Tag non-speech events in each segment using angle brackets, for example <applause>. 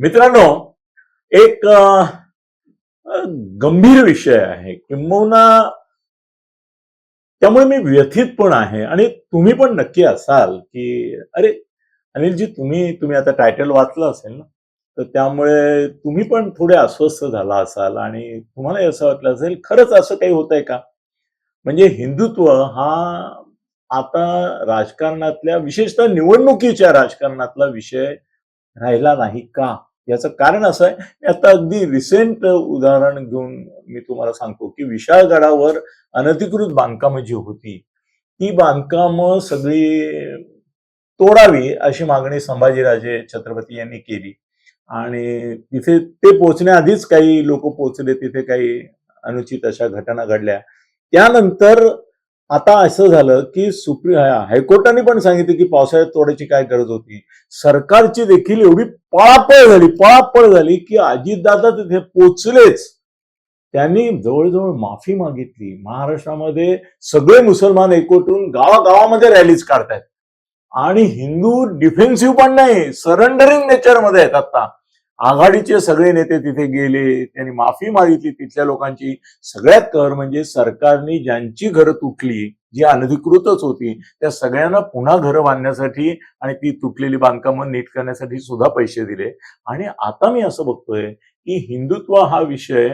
मित्रांनो एक गंभीर विषय आहे. किंबहुना त्यामुळे मी व्यथित पण आहे. आणि तुम्ही पण नक्की असाल की अरे अनिलजी तुम्ही तुम्ही आता टायटल वाचलं असेल ना तर त्यामुळे तुम्ही पण थोडे अस्वस्थ झाला असाल आणि तुम्हाला असं वाटलं असेल खरंच असं काही होतंय का? म्हणजे हिंदुत्व हा आता राजकारणातल्या विशेषतः निवडणुकीच्या राजकारणातला विषय राहिला नाही का? याचं कारण असं आहे मी आता अगदी रिसेंट उदाहरण घेऊन मी तुम्हाला सांगतो की विशाळगडावर अनधिकृत बांधकामं जी होती ती बांधकामं सगळी तोडावी अशी मागणी संभाजीराजे छत्रपती यांनी केली. आणि तिथे ते पोहोचण्याआधीच काही लोक पोहोचले तिथे काही अनुचित अशा घटना घडल्या. त्यानंतर आता असं झालं की सुप्रीम हायकोर्टाने पण सांगितलं की पावसाळ्यात तोडायची काय गरज होती. सरकारची देखील एवढी पळापळ झाली पळापळ झाली की अजितदादा तिथे पोचलेच. त्यांनी जवळजवळ माफी मागितली. महाराष्ट्रामध्ये सगळे मुसलमान एकवटून गावागावामध्ये रॅलीज काढतायत. आणि हिंदू डिफेन्सिव्ह पण नाही सरेंडरिंग नेचरमध्ये आहेत आता. आघाडीचे सगळे नेते तिथे गेले त्यांनी माफी मागितली तिथल्या लोकांची. सगळ्यात कर म्हणजे सरकारने ज्यांची घरं तुटली जी अनधिकृतच होती त्या सगळ्यांना पुन्हा घरं बांधण्यासाठी आणि ती तुटलेली बांधकामं नीट करण्यासाठी सुद्धा पैसे दिले. आणि आता मी असं बघतोय की हिंदुत्व हा विषय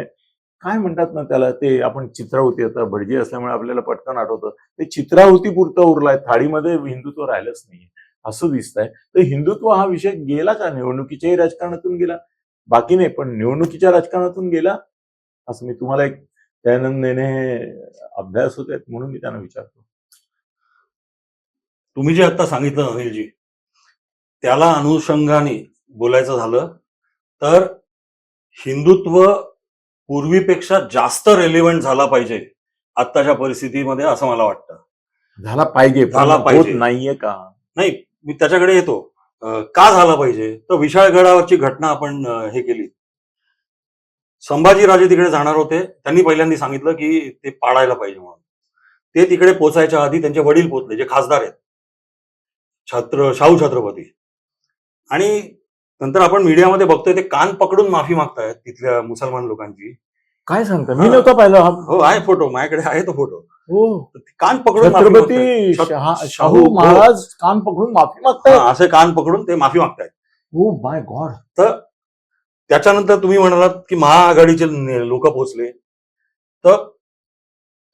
काय म्हणतात ना त्याला ते आपण चित्रावती आता भटजी असल्यामुळे आपल्याला पटकन आठवतं ते चित्रावती पुरतं उरलाय थाळीमध्ये हिंदुत्व राहिलंच नाही असं दिसतंय. तर हिंदुत्व हा विषय गेला का निवडणुकीच्याही राजकारणातून गेला. बाकी नाही पण निवडणुकीच्या राजकारणातून गेला असं मी तुम्हाला एक दयानंद नेने हे अभ्यास होत आहेत म्हणून मी त्यांना विचारतो. तुम्ही जे आता सांगितलं अनिलजी त्याला अनुषंगाने बोलायचं झालं तर हिंदुत्व पूर्वीपेक्षा जास्त रेलिव्हंट झाला पाहिजे आत्ताच्या परिस्थितीमध्ये असं मला वाटतं. झाला पाहिजे झाला पाहिजे. नाहीये का? नाही मी त्याच्याकडे येतो. का झाला पाहिजे? तर विशाळगडावरची घटना आपण हे केली. संभाजीराजे तिकडे जाणार होते. त्यांनी पहिल्यांदा सांगितलं की ते पाडायला पाहिजे म्हणून. ते तिकडे पोचायच्या आधी त्यांचे वडील पोचले जे खासदार आहेत. छत्र शाहू छत्रपती. आणि नंतर आपण मीडियामध्ये बघतोय ते कान पकडून माफी मागतायत तिथल्या मुसलमान लोकांची. काय सांगता? मी. नव्हता पाहिला. हो आहे फोटो. माझ्याकडे आहे तो फोटो. हो. कान पकडून माफी. छत्रपती छत- शहा- महाराज कान पकडून माफी मागतायत. हा, असे कान पकडून ते माफी मागतायत. Oh my God. त्याच्यानंतर तुम्ही म्हणालात की महाआघाडीचे लोक पोचले तर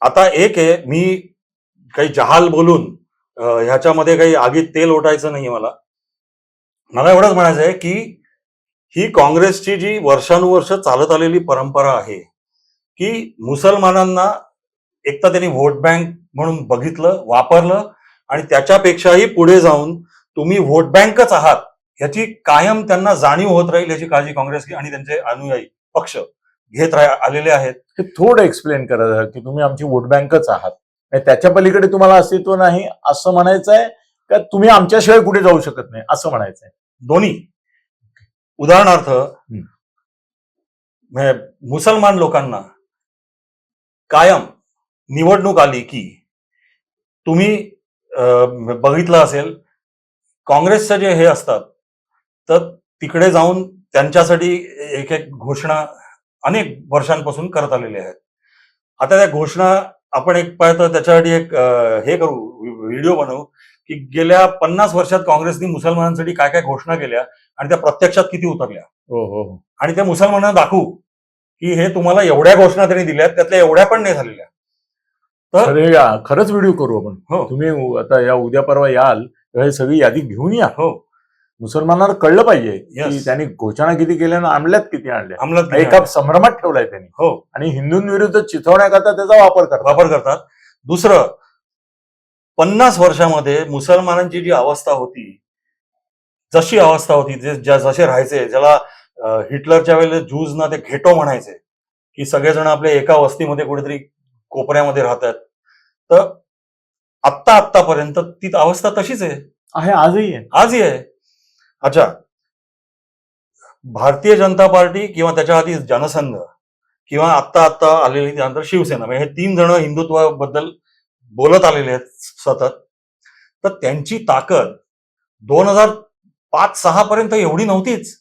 आता एक आहे मी काही जहाल बोलून अं, ह्याच्यामध्ये काही आगीत तेल ओटायचं नाही मला. मला एवढंच म्हणायचं आहे की ही काँग्रेसची जी वर्षानुवर्ष चालत आलेली परंपरा आहे की मुसलमानांना एक तर त्यांनी व्होट बँक म्हणून बघितलं वापरलं आणि त्याच्यापेक्षाही पुढे जाऊन तुम्ही व्होट बँकच आहात ह्याची कायम त्यांना जाणीव होत राहील याची काळजी काँग्रेस आणि त्यांचे अनुयायी पक्ष घेत आलेले आहेत. हे थोडं एक्सप्लेन करा की तुम्ही आमची वोट बँकच आहात. आणि त्याच्या पलीकडे तुम्हाला अस्तित्व नाही असं म्हणायचं आहे का तुम्ही आमच्याशिवाय कुठे जाऊ शकत नाही असं म्हणायचं आहे दोन्ही. उदाहरणार्थ म्हणजे मुसलमान लोकांना कायम निवडणूक आली की तुम्ही बघितलं असेल काँग्रेसचं जे हे असतात तर तिकडे जाऊन त्यांच्यासाठी एक एक घोषणा अनेक वर्षांपासून करत आलेले आहेत. आता त्या घोषणा आपण एक पाहतो त्याच्यासाठी एक हे करू व्हिडिओ बनवू की गेल्या पन्नास वर्षात काँग्रेसनी मुसलमानांसाठी काय काय घोषणा केल्या आणि त्या प्रत्यक्षात किती उतरल्या. हो हो हो. आणि त्या मुसलमानांना दाखवू की हे तुम्हाला एवढ्या घोषणा त्यांनी दिल्यात त्यातल्या एवढ्या पण नाही झालेल्या. तर खरे या- खरंच व्हिडिओ करू आपण. हो. तुम्ही आता या उद्या परवा याल ही सगळी यादी घेऊन या. हो. मुसलमानांना कळलं पाहिजे की Yes. त्यांनी घोषणा किती केल्या आणि आणल्यात किती आणल्या. अंमलात एका संभ्रमात ठेवलाय त्यांनी. हो. आणि हिंदूंविरुद्ध चिथवण्याकरता त्याचा वापर करतात. वापर करतात. दुसरं पन्नास वर्षामध्ये मुसलमानांची जी अवस्था होती जशी अवस्था होती जे ज्या जसे राहायचे ज्याला अं, हिटलरच्या वेळेला ज्यूजना ते घेटो म्हणायचे की सगळेजण आपल्या एका वस्तीमध्ये कुठेतरी कोपऱ्यामध्ये राहतात. तर आत्ता आत्तापर्यंत ती अवस्था तशीच आहे. आहे आजही आहे. आजही आहे. अच्छा. भारतीय जनता पार्टी किंवा त्याच्या आधी जनसंघ किंवा आत्ता आत्ता आलेली त्यानंतर शिवसेना म्हणजे हे तीन जण हिंदुत्वाबद्दल बोलत आलेले आहेत सतत. तर त्यांची ताकद दोन हजार पाच सहा पर्यंत एवढी नव्हतीच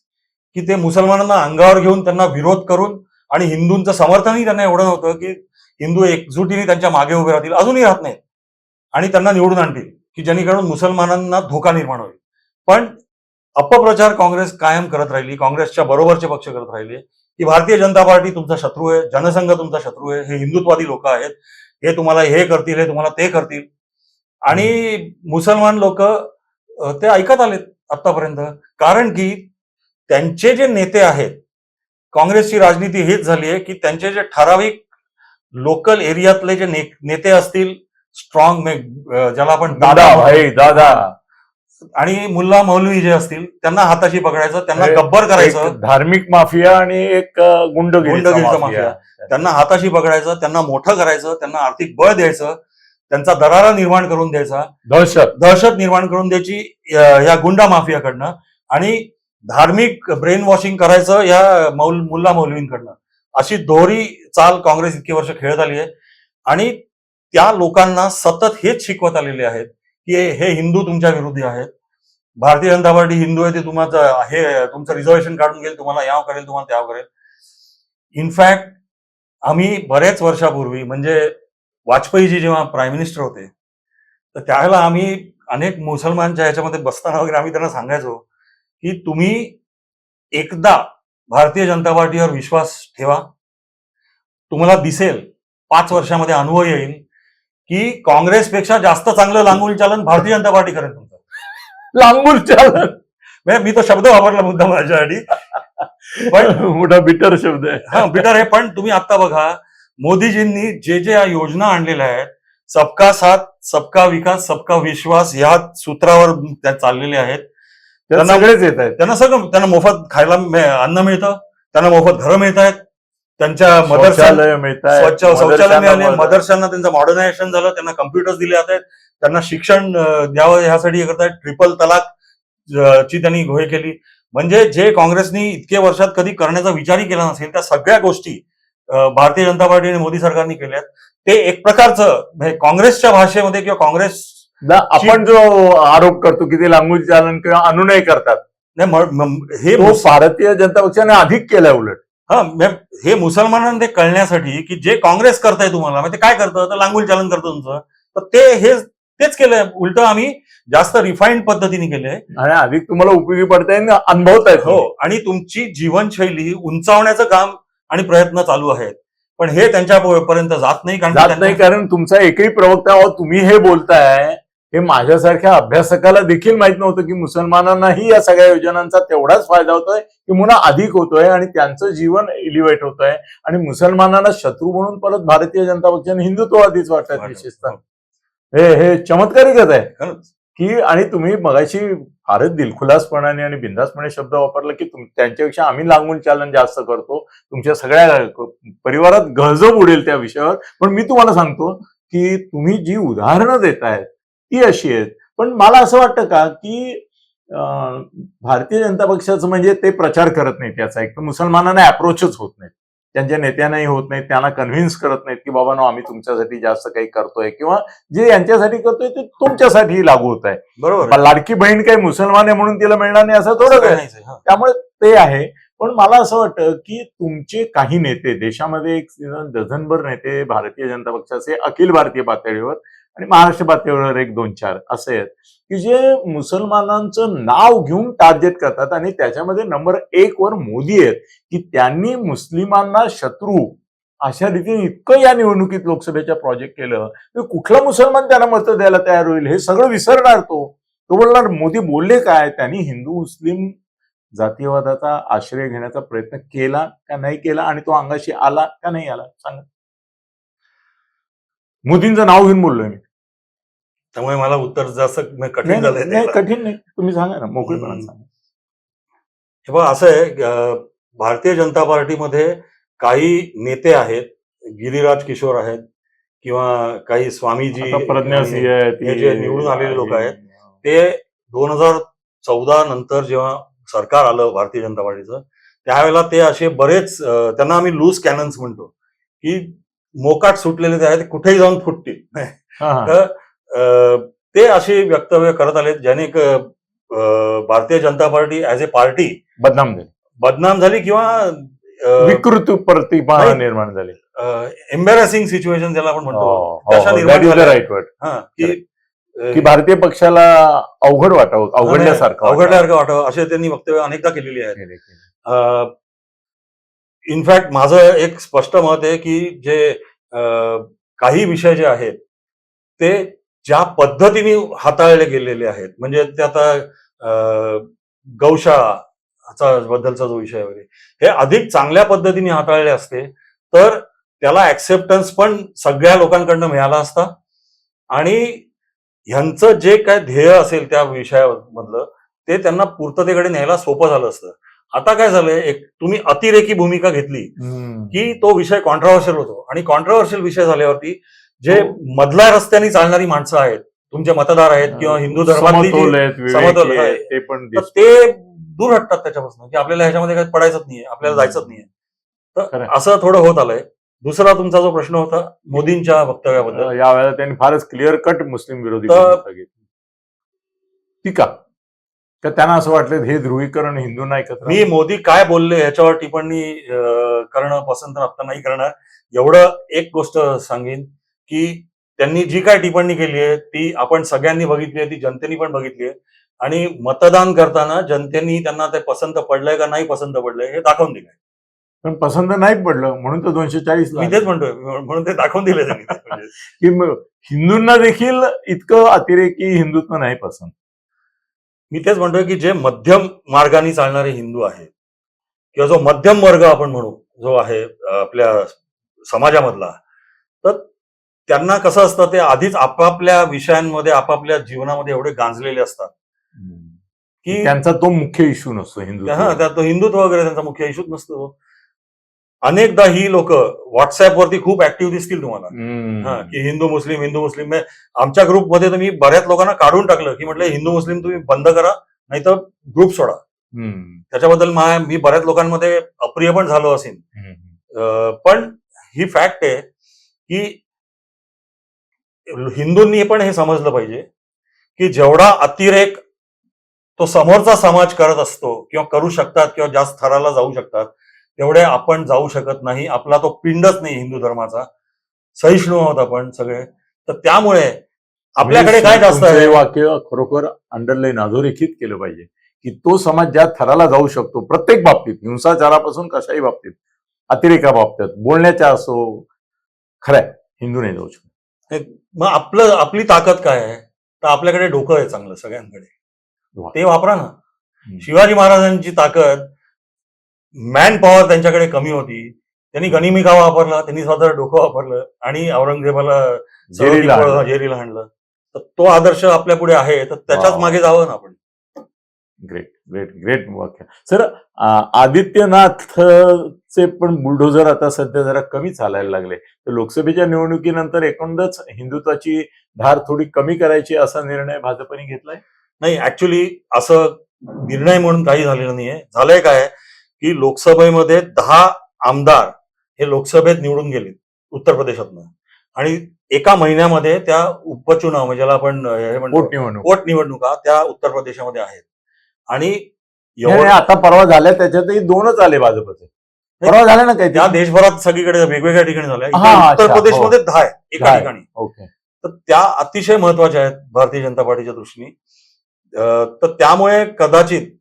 की ते मुसलमानांना अंगावर घेऊन त्यांना विरोध करून आणि हिंदूंचं समर्थनही त्यांना एवढं नव्हतं की हिंदू एकजुटीने त्यांच्या मागे उभे राहतील अजूनही राहत नाहीत. आणि त्यांना निवडून आणतील की जेणेकरून मुसलमानांना धोका निर्माण होईल. पण अपप्रचार काँग्रेस कायम करत राहिली काँग्रेसच्या बरोबरचे पक्ष करत राहिले की भारतीय जनता पार्टी तुमचा शत्रू आहे जनसंघ तुमचा शत्रू आहे हे हिंदुत्वादी लोक आहेत हे तुम्हाला हे करतील हे तुम्हाला ते करतील. आणि मुसलमान लोक ते ऐकत आलेत आतापर्यंत कारण की त्यांचे जे नेते आहेत काँग्रेसची राजनीती हीच झाली आहे की त्यांचे जे ठराविक लोकल एरियातले जे नेते असतील स्ट्रॉंग ज्याला आपण दादा भाई दादा. आणि मुल्ला मौलवी जे असतील त्यांना हाताशी पकडायचं त्यांना गब्बर करायचं. धार्मिक माफिया आणि एक गुंडगिरीचा माफिया. त्यांना हाताशी पकडायचं त्यांना मोठं करायचं त्यांना आर्थिक बळ द्यायचं त्यांचा दरारा निर्माण करून द्यायचा. दहशत. दहशत निर्माण करून द्यायची या गुंडा माफियाकडनं. आणि धार्मिक ब्रेन वॉशिंग करायचं या मौल मुल्ला मौलवींकडनं. अशी दोहरी चाल काँग्रेस इतकी वर्ष खेळत आली आहे. आणि त्या लोकांना सतत हेच शिकवत आलेले आहेत की हे हिंदू तुमच्या विरोधी आहेत. भारतीय जनता पार्टी हिंदू आहे ते तुम्हाला हे तुमचं रिझर्वेशन काढून घेईल तुम्हाला याव करेल तुम्हाला त्याव करेल. इनफॅक्ट आम्ही बरेच वर्षापूर्वी म्हणजे वाजपेयीजी जेव्हा प्राईम मिनिस्टर होते तर त्यावेळेला आम्ही अनेक मुसलमानच्या ह्याच्यामध्ये बसताना वगैरे आम्ही त्यांना सांगायचो की तुम्ही एकदा भारतीय जनता पार्टीवर विश्वास ठेवा. तुम्हाला दिसेल पाच वर्षामध्ये अनुभव येईल की काँग्रेसपेक्षा जास्त चांगलं लांगुल चालन भारतीय जनता पार्टी करेल तुमचं. लांबून चालत म्हणजे मी तो शब्द वापरला मुद्दा माझ्यासाठी पण मोठा बिटर शब्द आहे. हा बिटर आहे पण तुम्ही आता बघा मोदीजींनी जे जे या योजना आणलेल्या आहेत सबका साथ सबका विकास सबका विश्वास या सूत्रावर त्या चाललेल्या आहेत. त्यांना- सगळेच येत आहेत. त्यांना सगळं त्यांना मोफत खायला अन्न मिळतं त्यांना मोफत घरं मिळत आहेत त्यांच्या आहेत स्वच्छ शौचालय मिळाले मदरशांना त्यांचं मॉडर्नायझेशन झालं त्यांना कम्प्युटर्स दिले जात आहेत त्यांना शिक्षण द्यावं ह्यासाठी हे करतायत. ट्रिपल तलाक ची त्यांनी घोय केली. म्हणजे जे काँग्रेसनी इतके वर्षात कधी करण्याचा विचारही केला नसेल त्या सगळ्या गोष्टी भारतीय जनता पार्टी आणि मोदी सरकारने केल्यात ते एक प्रकारचं म्हणजे काँग्रेसच्या भाषेमध्ये किंवा काँग्रेस आपण जो आरोप करतो की ते लांगून चालन किंवा अनुनय करतात नाही, हे भारतीय जनता पक्षाने अधिक केलाय उलट. हा हे मुसलमानांना ते कळण्यासाठी की जे काँग्रेस करताय तुम्हाला म्हणजे ते काय करतं? तर लांगुल चालन करतं तुमचं. तर ते हे तेच केलंय. उलट आम्ही जास्त रिफाईंड पद्धतीने केलंय. आणि अधिक तुम्हाला उपयोगी पडताय अनुभवतायत हो आणि तुमची जीवनशैली उंचावण्याचं काम आणि प्रयत्न चालू आहेत. पण हे त्यांच्या पर्यंत जात नाही कारण जात नाही कारण तुमचा एकही प्रवक्ता तुम्ही हे बोलताय हे माझ्यासारख्या अभ्यासकाला देखील माहीत नव्हतं की मुसलमानांनाही या सगळ्या योजनांचा तेवढाच फायदा होतोय किंवा अधिक होतोय आणि त्यांचं जीवन एलिव्हेट होतंय. आणि मुसलमानांना शत्रू म्हणून परत भारतीय जनता पक्षाने हिंदुत्ववादीच वाटतात वाटतं. विशेषतः. हे हे चमत्कारिकच आहे. की आणि तुम्ही मगाशी फारच दिलखुलासपणाने आणि बिंदासपणे शब्द वापरला की त्यांच्यापेक्षा आम्ही लागून चालन जास्त करतो. तुमच्या सगळ्या क- परिवारात गळजब उडेल त्या विषयावर. पण मी तुम्हाला सांगतो की तुम्ही जी उदाहरणं देतायत ती अशी आहेत. पण मला असं वाटतं का की भारतीय जनता पक्षाचं म्हणजे ते प्रचार करत नाहीत याचा. एक तर मुसलमानांना अप्रोचच होत नाहीत. त्यांच्या नेत्यांनाही होत नाहीत. त्यांना कन्व्हिन्स करत नाहीत की बाबा नो आम्ही तुमच्यासाठी जास्त काही करतोय. किंवा जे यांच्यासाठी करतोय ते तुमच्यासाठी लागू होत आहे. बरोबर. लाडकी बहीण काही मुसलमान आहे म्हणून तिला मिळणार नाही असं थोडं आहे. त्यामुळे ते आहे. पण मला असं वाटतं की तुमचे काही नेते देशामध्ये एक डझनभर नेते भारतीय जनता पक्षाचे अखिल भारतीय पातळीवर आणि महाराष्ट्र पातळीवर एक दोन चार असे आहेत की जे मुसलमानांचं नाव घेऊन टार्गेट करतात आणि त्याच्यामध्ये नंबर एक वर मोदी आहेत की त्यांनी मुस्लिमांना शत्रू अशा रीतीने इतकं या निवडणुकीत लोकसभेच्या प्रोजेक्ट केलं की कुठला मुसलमान त्यांना मत द्यायला तयार होईल हे सगळं विसरणार तो. तो बोलणार मोदी बोलले काय? त्यांनी हिंदू मुस्लिम जातीयवादाचा आश्रय घेण्याचा प्रयत्न केला का नाही केला? आणि तो अंगाशी आला का नाही आला? सांगा. मोदींचं नाव घेऊन बोललोय मी. त्यामुळे मला उत्तर जास्त कठीण झालंय नाही. कठीण नाही तुम्ही सांगा ना मोकळेपणाने हम्म. सांगा हे बघा असं आहे भारतीय जनता पार्टीमध्ये काही नेते आहेत गिरिराज किशोर आहेत किंवा काही स्वामीजी प्रज्ञासिंह आहे, ती- हे जे निवडून आलेले लोक आहेत, ते दोन हजार चौदा नंतर जेव्हा सरकार आलं भारतीय जनता पार्टीचं त्यावेळेला ते असे बरेच त्यांना आम्ही लूज कॅनन्स म्हणतो की मोकाट सुटलेले ते आहेत ते कुठेही जाऊन फुटतील. तर ते असे वक्तव्य करत आले ज्याने Bharatiya Janata party as a party बदनाम झाले बदनाम झाली किंवा विकृत प्रतिमा नाही. निर्माण झाली एम्बॅरेसिंग सिच्युएशन ज्याला आपण म्हणतो हो, तशा हो, right word. हा की भारतीय पक्षाला अवघड वाटावं अवघडल्यासारखं. अवघडल्यासारखं वाटावं असे त्यांनी वक्तव्य अनेकदा केलेली आहेत केले. इनफॅक्ट माझं एक स्पष्ट मत आहे की जे काही विषय जे आहेत ते ज्या पद्धतीने हाताळले गेलेले आहेत म्हणजे ते आता अ, गौशाळा बद्दलचा जो विषय वगैरे हे अधिक चांगल्या पद्धतीने हाताळले असते तर त्याला ऍक्सेप्टन्स पण सगळ्या लोकांकडनं मिळाला असता. आणि ह्यांचं जे काय ध्येय असेल त्या विषयामधलं ते त्यांना पूर्ततेकडे न्यायला सोपं झालं असतं. आता काय झालंय एक तुम्ही अतिरेकी भूमिका घेतली. की तो विषय कॉन्ट्रोवर्शियल होतो. आणि कॉन्ट्रोवर्शियल विषय झाल्यावरती जे हो. मधल्या रस्त्याने चालणारी माणसं आहेत तुमचे मतदार आहेत किंवा हिंदू धर्मातली समतोल. ते पण तर. ते दूर हटतात त्याच्यापासून की आपल्याला ह्याच्यामध्ये काही पडायचंच नाहीये आपल्याला जायचंच नाहीये तर. असं थोडं होत आलंय दुसरा तुमचा जो प्रश्न होता मोदींच्या वक्तव्याबद्दल यावेळेला त्यांनी फारच क्लिअर कट मुस्लिम विरोधी तर- भूमिका घेतली ती का का त्यांना असं वाटलं हे ध्रुवीकरण हिंदूंना एकत्र मी मोदी काय बोलले याच्यावर टिप्पणी करणं पसंत आता नाही करणार एवढं एक गोष्ट सांगेन की त्यांनी जी काय टिप्पणी केली आहे ती आपण सगळ्यांनी बघितली आहे ती जनतेने पण बघितली आहे. आणि मतदान करताना जनतेने त्यांना ते पसंत पडलंय का नाही पसंत पडलंय हे दाखवून दिलंय. पण पसंत नाही पडलं म्हणून तर दोनशे चाळीस मी तेच म्हणतोय म्हणून ते दाखवून दिले त्यांनी. <laughs> म्हणजे की हिंदूंना देखील इतकं अतिरेकी हिंदुत्व नाही पसंत. मी तेच म्हणतोय की जे मध्यम मार्गाने चालणारे हिंदू आहेत किंवा जो मध्यम वर्ग आपण म्हणू जो आहे आपल्या समाजामधला तर त्यांना कसं असतं ते आधीच आपापल्या विषयांमध्ये आपापल्या जीवनामध्ये एवढे गांजलेले असतात. की त्यांचा तो मुख्य इश्यू नसतो हिंदू हा तो हिंदुत्व वगैरे त्यांचा मुख्य इशूच नसतो. अनेकदा ही लोक व्हॉट्सअपवरती खूप ऍक्टिव्ह दिसतील तुम्हाला. हा की हिंदू मुस्लिम हिंदू मुस्लिम आमच्या ग्रुपमध्ये तर मी बऱ्याच लोकांना काढून टाकलं की म्हटलं हिंदू मुस्लिम तुम्ही बंद करा नाही तर ग्रुप सोडा त्याच्याबद्दल मा- मी बऱ्याच लोकांमध्ये अप्रिय पण झालो असेल पण ही फॅक्ट आहे की हिंदूंनी पण हे समजलं पाहिजे की जेवढा अतिरेक तो समोरचा समाज करत असतो किंवा करू शकतात किंवा जास्त थराला जाऊ शकतात तेवढे आपण जाऊ शकत नाही. आपला तो पिंडच नाही हिंदू धर्माचा. सहिष्णू आहोत आपण सगळे. तर त्यामुळे आपल्याकडे काय जास्त हे वाक्य खरोखर अंडरलाईन अधोरेखित केलं पाहिजे की तो समाज ज्या थराला जाऊ शकतो प्रत्येक बाबतीत हिंसाचारापासून कशाही बाबतीत अतिरेका बाबतीत बोलण्याच्या असो खरंय हिंदू नाही जाऊ शकत. मग आपलं आपली ताकद काय आहे तर आपल्याकडे डोकं आहे चांगलं सगळ्यांकडे. ते वापरा ना. शिवाजी महाराजांची ताकद मॅन पॉवर त्यांच्याकडे कमी होती त्यांनी गनिमिका वापरला त्यांनी स्वतः डोकं वापरलं आणि औरंगजेबाला जेरीला आणलं. तर तो आदर्श आपल्या पुढे आहे तर त्याच्याच. मागे जावं ना आपण ग्रेट ग्रेट ग्रेट वाक्य सर आदित्यनाथ चे पण बुलडोझर आता सध्या जरा कमी चालायला लागले. तर लोकसभेच्या निवडणुकीनंतर एकूणच हिंदुत्वाची धार थोडी कमी करायची असा निर्णय भाजपने घेतलाय? नाही ऍक्च्युली असं निर्णय म्हणून काही झालेलं नाहीये. झालंय काय की लोकसभेमध्ये दहा आमदार हे लोकसभेत निवडून गेले उत्तर प्रदेशातनं. आणि एका महिन्यामध्ये त्या उपचुनाव म्हणजे ज्याला आपण पोटनिवडणुका त्या उत्तर प्रदेशामध्ये आहेत. आणि एवढं आता परवा झाल्या त्याच्यातही दोनच आले भाजपचे. परवा झाले ना काही त्या देशभरात सगळीकडे वेगवेगळ्या ठिकाणी झाल्या. हा, उत्तर अच्छा, हो. प्रदेशमध्ये दहा आहे एका दहा आहे. ठिकाणी. ओके. तर त्या अतिशय महत्त्वाच्या आहेत भारतीय जनता पार्टीच्या दृष्टीने. अं, तर त्यामुळे कदाचित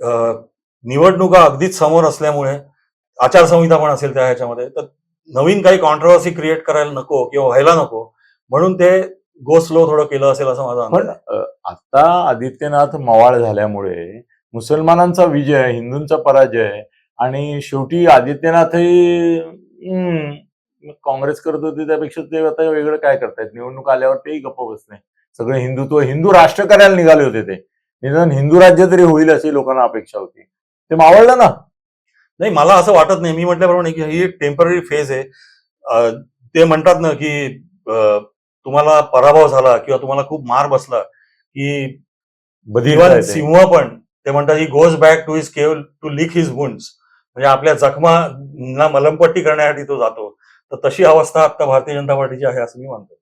अं, निवडणुका अगदीच समोर असल्यामुळे आचारसंहिता पण असेल त्या ह्याच्यामध्ये तर नवीन काही कॉन्ट्रोवर्सी क्रिएट करायला नको किंवा व्हायला नको म्हणून ते गो स्लो थोडं केलं असेल असं माझा पण आता आदित्यनाथ मवाळ झाल्यामुळे मुसलमानांचा विजय हिंदूंचा पराजय आणि शेवटी आदित्यनाथही काँग्रेस करत होते त्यापेक्षा ते आता वेगळं काय करतायत? निवडणूक आल्यावर तेही गप्प बसले सगळं हिंदुत्व हिंदू राष्ट्र करायला निघाले होते ते. निदान हिंदू राज्य तरी होईल अशी लोकांना अपेक्षा होती. ते मावळलं ना? नाही मला असं वाटत नाही. मी म्हटल्याप्रमाणे की ही एक टेंपररी फेज आहे. ते म्हणतात ना की तुम्हाला पराभव झाला किंवा तुम्हाला खूप मार बसला की बधीर इव्हन आहे ते. सिंह पण ते म्हणतात he goes back to his cave to lick his wounds म्हणजे आपल्या जखमांना मलमपट्टी करण्यासाठी तो जातो. तर तशी अवस्था आता भारतीय जनता पार्टीची आहे असं मी मानतो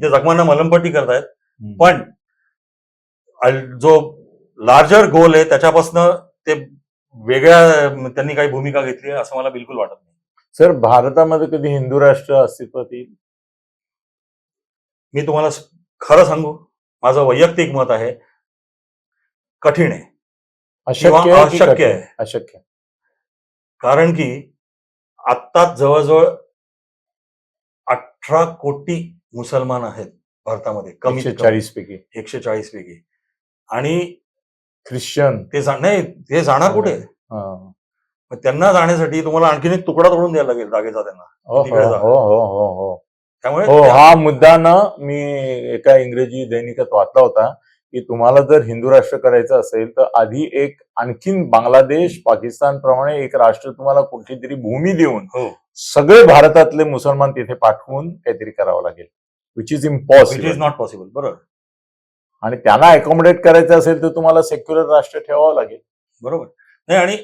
ते जखमांना मलमपट्टी करतायत. पण जो लार्जर गोल आहे त्याच्यापासून ते वेगळ्या त्यांनी काही भूमिका घेतली आहे असं मला बिलकुल वाटत नाही. सर भारतामध्ये कधी हिंदू राष्ट्र अस्तित्वात येईल? मी तुम्हाला खरं सांगू माझं वैयक्तिक मत आहे कठीण आहे. किंवा अशक्य आहे. अशक्य. कारण की आत्ताच जवळजवळ अठरा कोटी मुसलमान आहेत भारतामध्ये कमी. चाळीस पैकी. एकशे चाळीस पैकी. आणि ख्रिश्चन. ते नाही ते जाणार कुठे? हा. त्यांना जाण्यासाठी तुम्हाला आणखीन एक तुकडा तोडून द्यायला लागेल जागेचा त्यांना. त्यामुळे हो हा मुद्दा ना मी एका इंग्रजी दैनिकात वाचला होता की तुम्हाला जर हिंदू राष्ट्र करायचं असेल तर आधी एक आणखीन बांगलादेश पाकिस्तान प्रमाणे एक राष्ट्र तुम्हाला कुठली तरी भूमी देऊन हो. सगळे भारतातले मुसलमान तिथे पाठवून काहीतरी करावं लागेल which is it is impossible not possible बरोबर. आणि त्यांना अकोमोडेट करायचं असेल तर तुम्हाला सेक्युलर राष्ट्र ठेवावं लागेल. बरोबर. नाही आणि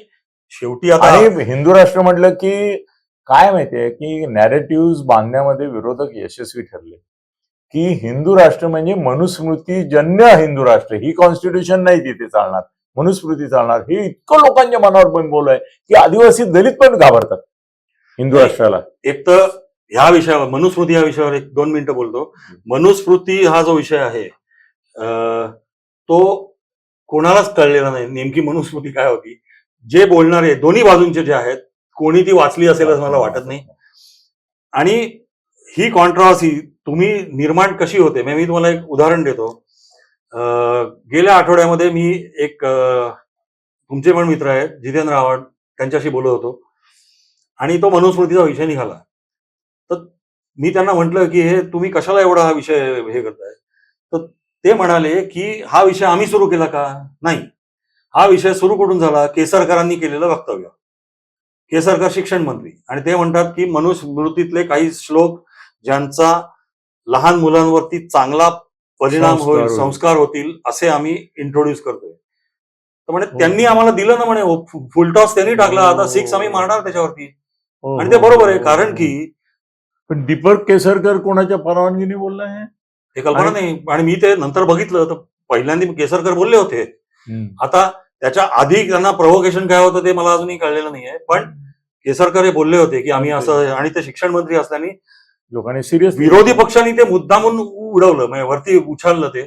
शेवटी आता हिंदू राष्ट्र म्हटलं की काय माहितीये की नॅरेटिव्ह बांधण्यामध्ये विरोधक यशस्वी ठरले. की हिंदू राष्ट्र म्हणजे मनुस्मृतीजन्य हिंदू राष्ट्र. ही कॉन्स्टिट्यूशन नाही तिथे चालणार. मनुस्मृती चालणार. हे इतकं लोकांच्या मनावर बिंबवलं आहे की आदिवासी दलित पण घाबरतात हिंदू. राष्ट्राला. एक तर ह्या विषयावर मनुस्मृती या विषयावर एक दोन मिनिटं बोलतो. मनुस्मृती हा जो विषय आहे तो कोणालाच कळलेला नाही. नेमकी मनुस्मृती काय होती? जे बोलणारे दोन्ही बाजूंचे जे आहेत कोणी ती वाचली असेल असं मला वाटत नाही. आणि ही कॉन्ट्रावर्सी तुम्ही निर्माण कशी होते? म्हणजे मी तुम्हाला एक उदाहरण देतो. गेल्या आठवड्यामध्ये मी एक तुमचे पण मित्र आहेत जितेंद्र आव्हाड त्यांच्याशी बोलत होतो. आणि तो मनुस्मृतीचा विषय निघाला. तर मी त्यांना म्हटलं की हे तुम्ही कशाला एवढा हा विषय हे करताय? तर ते म्हणाले की हा विषय आम्ही सुरू केला का? नाही. हा विषय सुरू कुठून झाला? केसरकरांनी केलेलं वक्तव्य. केसरकर शिक्षण मंत्री आणि ते म्हणतात की मनुस्मृतीतले काही श्लोक ज्यांचा लहान मुलांवरती चांगला परिणाम होईल. संस्कार होतील असे आम्ही इंट्रोड्यूस करतोय तर म्हणे हो. त्यांनी आम्हाला दिलं ना म्हणे फुलटॉस त्यांनी टाकला आता हो. सिक्स आम्ही मारणार त्याच्यावरती हो, आणि ते हो, बरोबर आहे हो, कारण हो. की पण दीपक केसरकर कोणाच्या परवानगीने बोलला आहे हे कल्पना नाही आणि मी ते नंतर बघितलं तर पहिल्यांदा केसरकर बोलले होते आता त्याच्या आधी त्यांना प्रोव्होकेशन काय होतं ते मला अजूनही कळलेलं नाहीये. पण केसरकर हे बोलले होते की आम्ही असं आणि ते शिक्षण मंत्री असताना लोकांनी सिरियस विरोधी पक्षांनी ते मुद्दामून उडवलं म्हणजे वरती उछाललं ते.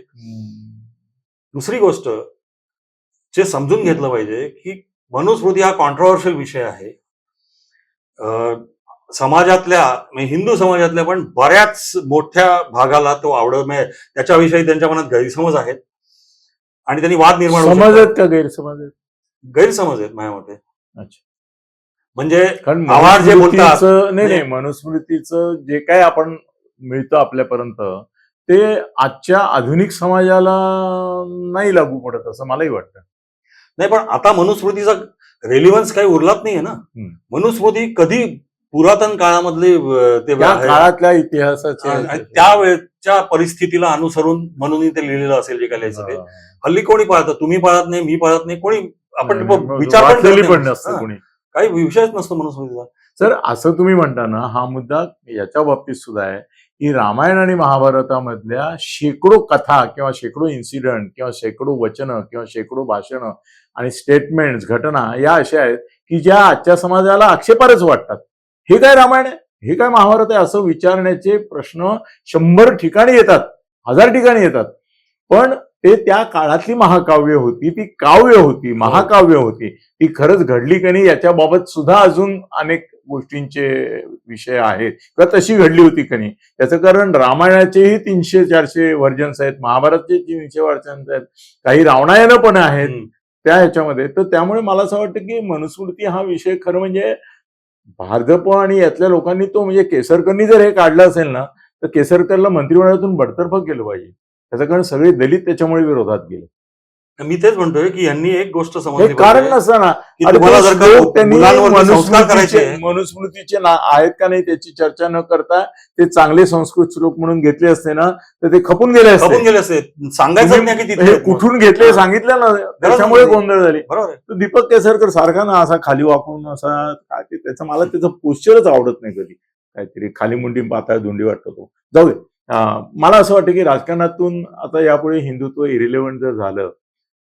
दुसरी गोष्ट जे समजून घेतलं पाहिजे की मनुस्मृती हा कॉन्ट्रोवर्शियल विषय आहे. समाजातल्या म्हणजे हिंदू समाजातल्या पण बऱ्याच मोठ्या भागाला तो आवडत म्हणजे त्याच्याविषयी त्यांच्या मनात गैरसमज आहेत. आणि त्यांनी वाद निर्माण होऊ समज शकतात. आहेत का गैरसमज आहेत गैरसमज आहेत माझ्या मते अच्छा. म्हणजे कारण आवाज जे बोलतात- मनुस्मृतीचं- नाही नाही. मनुस्मृतीचं जे काय आपण मिळतं आपल्यापर्यंत ते आजच्या आधुनिक समाजाला नाही लागू पडत असं मलाही वाटतं नाही पण आता मनुस्मृतीचा रेलिव्हन्स काही उरलाच नाहीये ना हम्म. मनुस्मृती कधी पुरातन काळामध्ये अं, ते त्या आहे. काळातल्या इतिहासाचे आणि आणि त्यावेळेच्या परिस्थितीला अनुसरून म्हणून ते लिहिलेलं असेल जे काय लिहायचं ते. हल्ली कोणी पाळतं तुम्ही पाळत नाही मी पाळत नाही कोणी आपण विचार पण कोणी. काही विषयच नसतो मनुस्मृतीचा. सर असं तुम्ही म्हणता ना हा मुद्दा याच्या बाबतीत सुद्धा आहे की रामायण आणि महाभारतामधल्या शेकडो कथा किंवा शेकडो इन्सिडेंट किंवा शेकडो वचनं किंवा शेकडो भाषणं आणि स्टेटमेंट घटना या अशा आहेत की ज्या आजच्या समाजाला आक्षेपारच वाटतात. हे काय रामायण आहे? हे काय महाभारत आहे? असं विचारण्याचे प्रश्न शंभर ठिकाणी येतात. हजार ठिकाणी येतात. पण ते त्या काळातली महाकाव्य होती ती काव्य होती महाकाव्य होती. ती खरंच घडली की नाही याच्याबाबत सुद्धा अजून अनेक गोष्टींचे विषय आहेत. किंवा तशी घडली होती की नाही. त्याचं कारण रामायणाचेही तीनशे चारशे व्हर्जन्स आहेत. महाभारतचे तीनशे व्हर्जन्स आहेत. काही रावणायनं पण आहेत. त्या ह्याच्यामध्ये. तर त्यामुळे मला असं वाटतं की मनुस्मृती हा विषय खरं म्हणजे भाजप आणि यातल्या लोकांनी तो म्हणजे केसरकरनी जर हे काढलं असेल ना तर केसरकरला मंत्रिमंडळातून बडतर्फ केलं पाहिजे. त्याचं कारण सगळे दलित त्याच्यामुळे विरोधात गेले. मी तेच म्हणतोय की यांनी एक गोष्ट समजली कारण नसताना. मनुस्मृतीचे ना आहेत का नाही त्याची चर्चा न करता ते चांगले संस्कृत श्लोक म्हणून घेतले असते ना तर ते खपून गेले असते. खपून गेले असते. सांगायचं नाही की तिथे. कुठून घेतले सांगितलं ना त्याच्यामुळे. गोंधळ झाली. बरोबर दीपक केसरकर सारखा ना असा खाली वाकून असा काय ते त्याचं मला त्याचं पोश्चरच आवडत नाही कधी. काहीतरी खाली मुंडी पाताळ धुंडी वाटतो तो. जाऊ दे. मला असं वाटतं की राजकारणातून आता यापुढे हिंदुत्व इरिलेव्हंट जर झालं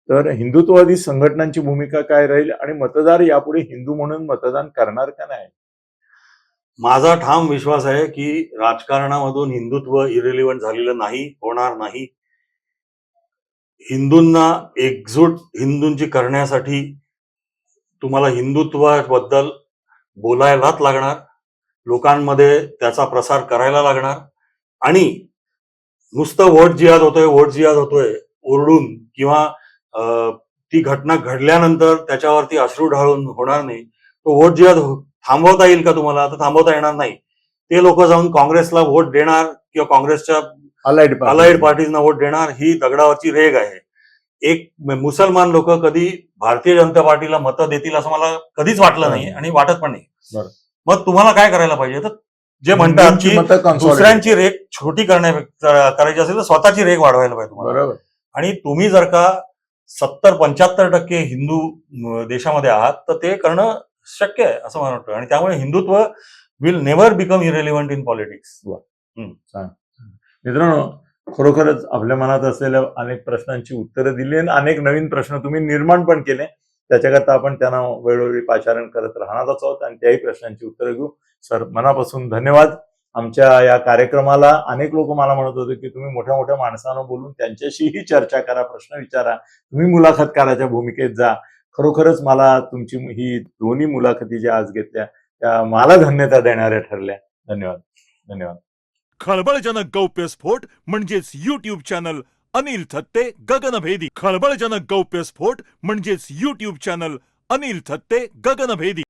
तर हिंदुत्ववादी संघटनांची भूमिका काय राहील आणि मतदार यापुढे हिंदू म्हणून मतदान करणार का नाही? माझा ठाम विश्वास आहे की राजकारणामधून हिंदुत्व इरेलिव्हंट झालेलं नाही होणार नाही. हिंदूंना एकजूट हिंदूंची करण्यासाठी तुम्हाला हिंदुत्वाबद्दल बोलायलाच लागणार लोकांमध्ये त्याचा प्रसार करायला लागणार आणि नुसतं वोट जिहाद होतोय वोट जिहाद होतोय ओरडून किंवा ती घटना घडल्यानंतर त्याच्यावरती अश्रू ढाळून होणार नाही. तो वोट जिहाद हो- थांबवता येईल का तुम्हाला? तर थांबवता येणार नाही. ते लोक जाऊन काँग्रेसला वोट देणार किंवा काँग्रेसच्या अलाइड अलाइड पार्टीजना वोट देणार ही दगडावरची रेग आहे. एक मुसलमान लोक कधी भारतीय जनता पार्टीला मतं देतील असं मला कधीच वाटलं नाही आणि वाटत पण नाही. मग तुम्हाला काय करायला पाहिजे? तर जे म्हणतात की दुसऱ्यांची रेग छोटी करण्या करायची असेल तर स्वतःची रेग वाढवायला पाहिजे तुम्हाला. आणि तुम्ही जर का सत्तर पंच्याहत्तर टक्के हिंदू देशामध्ये आहात तर ते करणं शक्य आहे असं मला वाटतं. आणि त्यामुळे Hindutva will never become irrelevant in politics मित्रांनो खरोखरच आपल्या मनात असलेल्या अनेक प्रश्नांची उत्तरं दिली आणि अनेक नवीन प्रश्न तुम्ही निर्माण पण केले. त्याच्याकरता आपण त्यांना वेळोवेळी पाचारण करत राहणारच आहोत आणि त्याही प्रश्नांची उत्तरं घेऊ. सर मनापासून धन्यवाद. आमच्या या कार्यक्रमाला अनेक लोक मला म्हणत होते की तुम्ही मोठ्या मोठ्या माणसांना बोलून त्यांच्याशीही चर्चा करा प्रश्न विचारा तुम्ही मुलाखतकाराच्या भूमिकेत जा. खरोखरच मला तुमची ही दोन्ही मुलाखती ज्या आज घेतल्या त्या मला धन्यता देणाऱ्या ठरल्या. धन्यवाद. धन्यवाद. खळबळजनक गौप्यस्फोट म्हणजेच युट्यूब चॅनल अनिल थत्ते गगनभेदी. खळबळजनक गौप्यस्फोट म्हणजेच युट्यूब चॅनल अनिल थत्ते गगनभेदी.